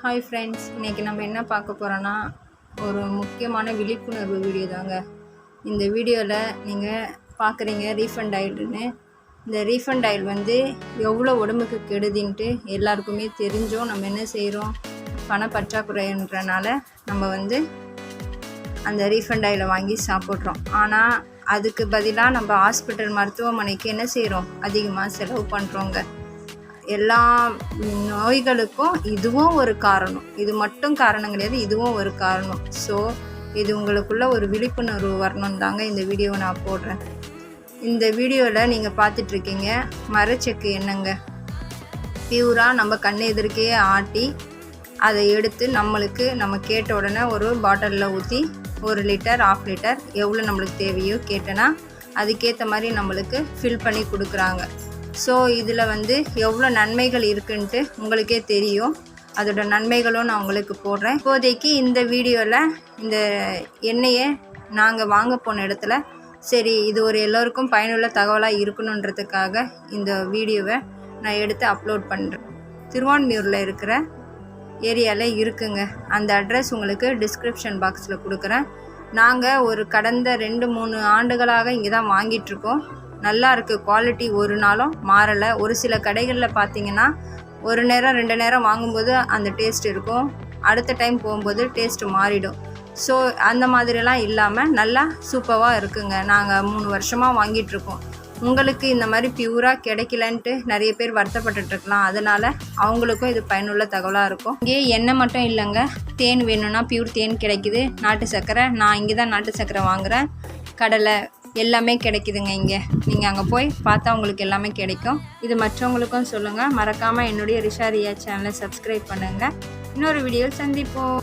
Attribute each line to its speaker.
Speaker 1: Hi friends இன்றைக்கி நம்ம என்ன பார்க்க போகிறோன்னா ஒரு முக்கியமான விழிப்புணர்வு வீடியோ தாங்க. இந்த வீடியோவில் நீங்கள் பார்க்குறீங்க ரீஃபண்ட் ஆயிடுன்னு இந்த ரீஃபண்ட் ஆயில் வந்து எவ்வளோ உடம்புக்கு கெடுதின்ட்டு எல்லாருக்குமே தெரிஞ்சும் நம்ம என்ன செய்கிறோம் பண பற்றாக்குறைன்றனால நம்ம வந்து அந்த ரீஃபண்ட் ஆயிலை வாங்கி சாப்பிட்றோம். ஆனால் அதுக்கு பதிலாக நம்ம ஹாஸ்பிட்டல் மருத்துவமனைக்கு என்ன செய்கிறோம் அதிகமாக செலவு பண்ணுறோங்க எல்லா நோய்களுக்கும் இதுவும் ஒரு காரணம். இது மட்டும் காரணம் கிடையாது இதுவும் ஒரு காரணம். ஸோ இது உங்களுக்குள்ள ஒரு விழிப்புணர்வு வரணும் தாங்க இந்த வீடியோவை நான் போடுறேன். இந்த வீடியோவில் நீங்கள் பார்த்துட்ருக்கீங்க மரச்செக்கு என்னங்க? பியூராக நம்ம கண் எதிர்க்கே ஆட்டி அதை எடுத்து நம்மளுக்கு நம்ம கேட்ட உடனே ஒரு பாட்டிலில் ஊற்றி ஒரு லிட்டர் ஆஃப் லிட்டர் எவ்வளோ நம்மளுக்கு தேவையோ கேட்டேன்னா அதுக்கேற்ற மாதிரி நம்மளுக்கு ஃபில் பண்ணி கொடுக்குறாங்க. ஸோ இதில் வந்து எவ்வளோ நன்மைகள் இருக்குன்ட்டு உங்களுக்கே தெரியும். அதோட நன்மைகளும் நான் உங்களுக்கு போடுறேன். இப்போதைக்கு இந்த வீடியோவில் இந்த எண்ணெயை நாங்கள் வாங்க போன இடத்துல சரி இது ஒரு எல்லோருக்கும் பயனுள்ள தகவலாக இருக்கணுன்றதுக்காக இந்த வீடியோவை நான் எடுத்து அப்லோட் பண்ணுறேன் திருவான்மியூரில் இருக்கிற ஏரியாவில் இருக்குங்க. அந்த அட்ரஸ் உங்களுக்கு டிஸ்கிரிப்ஷன் பாக்ஸில் கொடுக்குறேன். நாங்கள் ஒரு கடந்த ரெண்டு மூணு ஆண்டுகளாக இங்கே தான் வாங்கிட்டுருக்கோம் நல்லா இருக்குது குவாலிட்டி ஒரு நாளும் மாறலை. ஒரு சில கடைகளில் பார்த்தீங்கன்னா ஒரு நேரம் ரெண்டு நேரம் வாங்கும்போது அந்த டேஸ்ட் இருக்கும். அடுத்த டைம் போகும்போது டேஸ்ட்டு மாறிடும். ஸோ அந்த மாதிரிலாம் இல்லாமல் நல்லா சூப்பராக இருக்குங்க. நாங்கள் மூணு வருஷமாக வாங்கிட்டுருக்கோம் உங்களுக்கு இந்த மாதிரி பியூராக கிடைக்கலன்ட்டு நிறைய பேர் வருத்தப்பட்டுட்ருக்கலாம் அதனால் அவங்களுக்கும் இது பயனுள்ள தகவலாக இருக்கும். இங்கே எண்ணெய் மட்டும் இல்லைங்க. தேன் வேணும்னா பியூர் தேன் கிடைக்குது. நாட்டு சர்க்கரை நான் இங்கே தான் நாட்டு சர்க்கரை வாங்குகிறேன் கடலை எல்லாமே கிடைக்குதுங்க இங்கே. நீங்கள் அங்கே போய் பார்த்தா உங்களுக்கு எல்லாமே கிடைக்கும். இது மற்றவங்களுக்கும் சொல்லுங்கள் மறக்காமல் என்னுடைய ரிஷா ரியா சேனலை சப்ஸ்கிரைப் பண்ணுங்கள் இன்னொரு வீடியோ சந்திப்போம்.